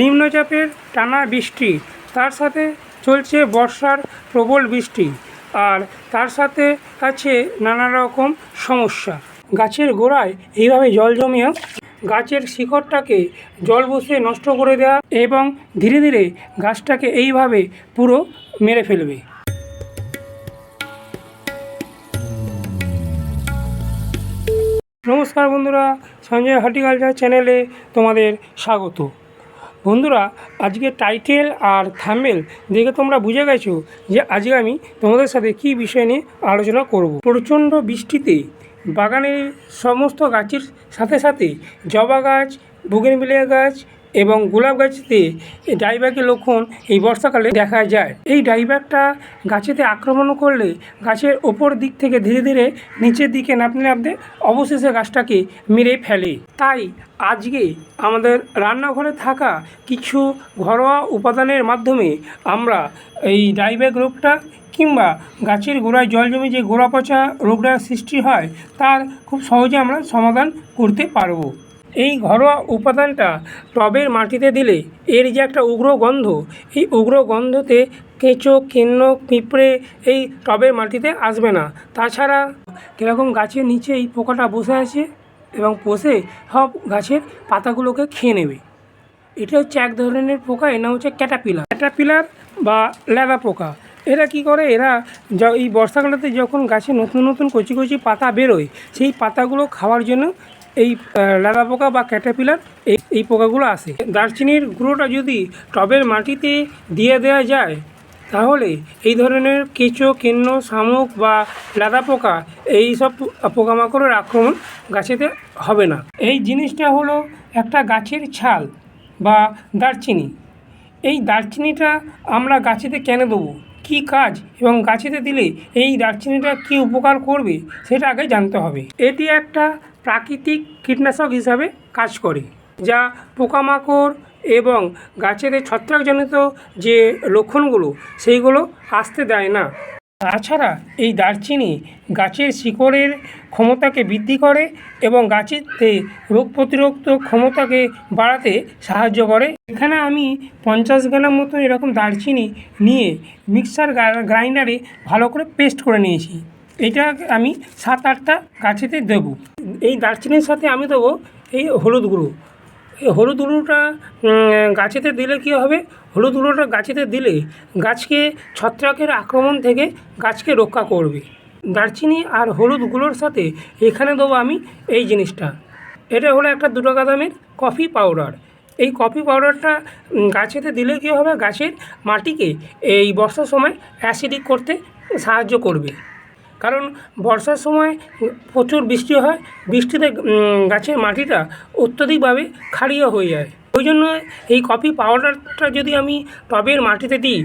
নিম্নচাপের টানা বৃষ্টি, তার সাথে চলছে বর্ষার প্রবল বৃষ্টি আর তার সাথে আছে নানা রকম সমস্যা। গাছের গোড়ায় এইভাবে জল জমিয়ে গাছের শিকড়টাকে জল বসে নষ্ট করে দেওয়া এবং ধীরে ধীরে গাছটাকে এইভাবে পুরো মেরে ফেলবে। নমস্কার বন্ধুরা, সঞ্জয় হর্টিকালচার চ্যানেলে তোমাদের স্বাগত। বন্ধুরা, আজকে টাইটেল আর থামেল দেখে তোমরা বুঝে গেছো যে আজকে আমি তোমাদের সাথে কি বিষয় নিয়ে আলোচনা করব। প্রচণ্ড বৃষ্টিতে বাগানের সমস্ত গাছের সাথে সাথে জবা গাছ বুগেনবিলিয়া গাছ এবং গোলাপ গাছতে ডাইব্যাকের লক্ষণ এই বর্ষাকালে দেখা যায়। এই ডাইব্যাকটা গাছেতে আক্রমণ করলে গাছের ওপর দিক থেকে ধীরে ধীরে নিচের দিকে নাপতে নাপতে অবশেষে গাছটাকে মেরে ফেলে। তাই আজকে আমাদের রান্নাঘরে থাকা কিছু ঘরোয়া উপাদানের মাধ্যমে আমরা এই ডাইব্যাক রোগটা কিংবা গাছের গোড়ায় জল জমে যে গোড়া পচা রোগটার সৃষ্টি হয়, তার খুব সহজে আমরা সমাধান করতে পারব। এই ঘরোয়া উপাদানটা টবের মাটিতে দিলে এর যে একটা উগ্র গন্ধ, এই উগ্র গন্ধতে কেঁচো, কেন্ন, পিঁপড়ে এই টবের মাটিতে আসবে না। তাছাড়া কীরকম গাছের নিচে এই পোকাটা বসে আছে এবং বসে সব গাছের পাতাগুলোকে খেয়ে নেবে। এটা হচ্ছে এক ধরনের পোকা, এর নাম হচ্ছে ক্যাটাপিলার। ক্যাটাপিলার বা ল্যাদা পোকা, এরা কি করে? এরা এই বর্ষাকালেতে যখন গাছে নতুন নতুন কচি কচি পাতা বেরোয়, সেই পাতাগুলো খাওয়ার জন্য এই ল্যাদা পোকা বা ক্যাটাপিলার, এই এই পোকাগুলো আসে দারচিনির গুঁড়োটা যদি টবের মাটিতে দিয়ে দেওয়া যায়, তাহলে এই ধরনের কেঁচো, কেন্ন, শামুক বা লাদা পোকা, এই সব পোকামাকড়ের আক্রমণ গাছেতে হবে না। এই জিনিসটা হলো একটা গাছের ছাল বা দারচিনি। এই দারচিনিটা আমরা গাছেতে কেন দেবো? কী কাজ এবং গাছেতে দিলে এই দারচিনিটা কি উপকার করবে সেটা আগে জানতে হবে। এটি একটা প্রাকৃতিক কীটনাশক হিসাবে কাজ করে, যা পোকামাকড় এবং গাছেদের ছত্রাকজনিত যে লক্ষণগুলো, সেইগুলো আসতে দেয় না। তাছাড়া এই দারচিনি গাছের শিকড়ের ক্ষমতাকে বৃদ্ধি করে এবং গাছেতে রোগ প্রতিরোধ ক্ষমতাকে বাড়াতে সাহায্য করে। এখানে আমি পঞ্চাশ গ্রাম মতো এরকম দারচিনি নিয়ে মিক্সার গ্রাইন্ডারে ভালো করে পেস্ট করে নিয়েছি। এটা আমি সাত আটটা গাছেতে দেবো। এই দারচিনির সাথে আমি দেবো এই হলুদ গুঁড়ো। এই হলুদ গুঁড়োটা গাছেতে দিলে কী হবে? হলুদ গুঁড়োটা গাছেতে দিলে গাছকে ছত্রাকের আক্রমণ থেকে গাছকে রক্ষা করবে। দারচিনি আর হলুদ গুঁড়োর সাথে এখানে দেবো আমি এই জিনিসটা। এটা হলো একটা দু টাকা দামের কফি পাউডার। এই কফি পাউডারটা গাছেতে দিলে কী হবে? গাছের মাটিকে এই বর্ষার সময় অ্যাসিডিক করতে সাহায্য করবে। কারণ বর্ষার সময় প্রচুর বৃষ্টি হয়, বৃষ্টিতে গাছের মাটিটা অত্যধিকভাবে ক্ষারীয় হয়ে যায়। ওই জন্য এই কফি পাউডারটা যদি আমি টবের মাটিতে দিই,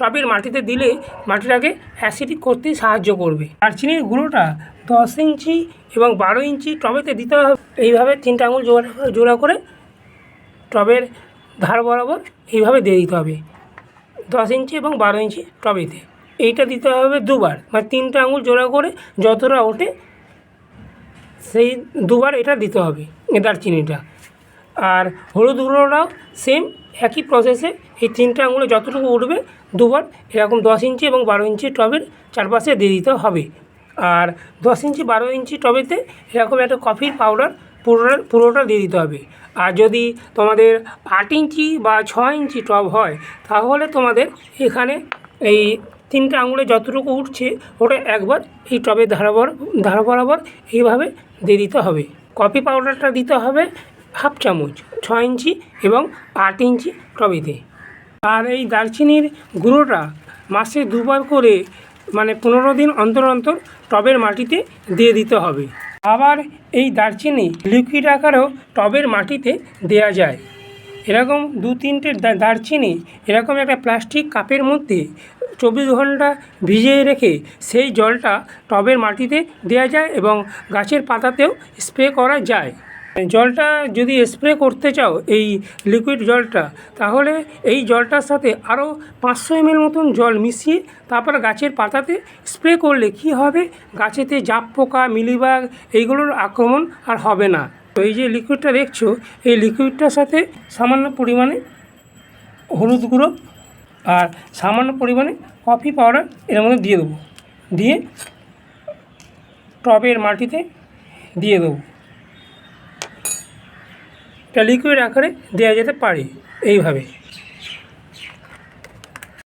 টবের মাটিতে দিলে মাটিটাকে অ্যাসিডিক করতে সাহায্য করবে। দারচিনির গুঁড়োটা দশ ইঞ্চি এবং বারো ইঞ্চি টবেতে দিতে হবে। এইভাবে তিনটা আঙুল জোড়া জোড়া করে টবের ধার বরাবর এইভাবে দিয়ে দিতে হবে। দশ ইঞ্চি এবং বারো ইঞ্চি টবেতে। এইটা দিতে হবে দুবার। মানে তিনটা আঙুল জোড়া করে যতটা ওঠে, সেই দুবার এটা দিতে হবে দারচিনিটা। আর হলুদ গুঁড়োটাও সেম একই প্রসেসে এই তিনটা আঙুলে যতটুকু উঠবে, দুবার এরকম দশ ইঞ্চি এবং বারো ইঞ্চি টবের চারপাশে দিয়ে দিতে হবে। আর দশ ইঞ্চি বারো ইঞ্চি টবেতে এরকম একটা কফির পাউডার পুরোটা পুরোটা দিয়ে দিতে হবে। আর যদি তোমাদের আট ইঞ্চি বা ছ ইঞ্চি টব হয়, তাহলে তোমাদের এখানে এই তিনটে আঙুলে যতটুকু উঠছে, ওটা একবার এই টবের ধারা ধারা বরাবর এইভাবে দিয়ে দিতে হবে। কফি পাউডারটা দিতে হবে হাফ চামচ ছ ইঞ্চি এবং আট ইঞ্চি টবেতে। আর এই দারচিনির গুঁড়োটা মাসে দুবার করে মানে পনেরো দিন অন্তর অন্তর টবের মাটিতে দিয়ে দিতে হবে। আবার এই দারচিনি লিকুইড আকারেও টবের মাটিতে দেয়া যায়। এরকম দু তিনটে দারচিনি এরকম একটা প্লাস্টিক কাপের মধ্যে চব্বিশ ঘণ্টা ভিজিয়ে রেখে সেই জলটা টবের মাটিতে দেওয়া যায় এবং গাছের পাতাতেও স্প্রে করা যায়। জলটা যদি স্প্রে করতে চাও এই লিকুইড জলটা, তাহলে এই জলটার সাথে আরও পাঁচশো এমএল মতন জল মিশিয়ে তারপর গাছের পাতাতে স্প্রে করলে কি হবে? গাছেতে জাপ পোকা, মিলিবাগ এইগুলোর আক্রমণ আর হবে না। তো এই যে লিকুইডটা দেখছ, এই লিকুইডটার সাথে সামান্য পরিমাণে হলুদ গুঁড়ো আর সামান্য পরিমাণে কফি পাউডার এর মধ্যে দিয়ে দেবো। দিয়ে টবের মাটিতে দিয়ে দেবো। এটা লিকুইড আকারে দেওয়া যেতে পারে এইভাবে।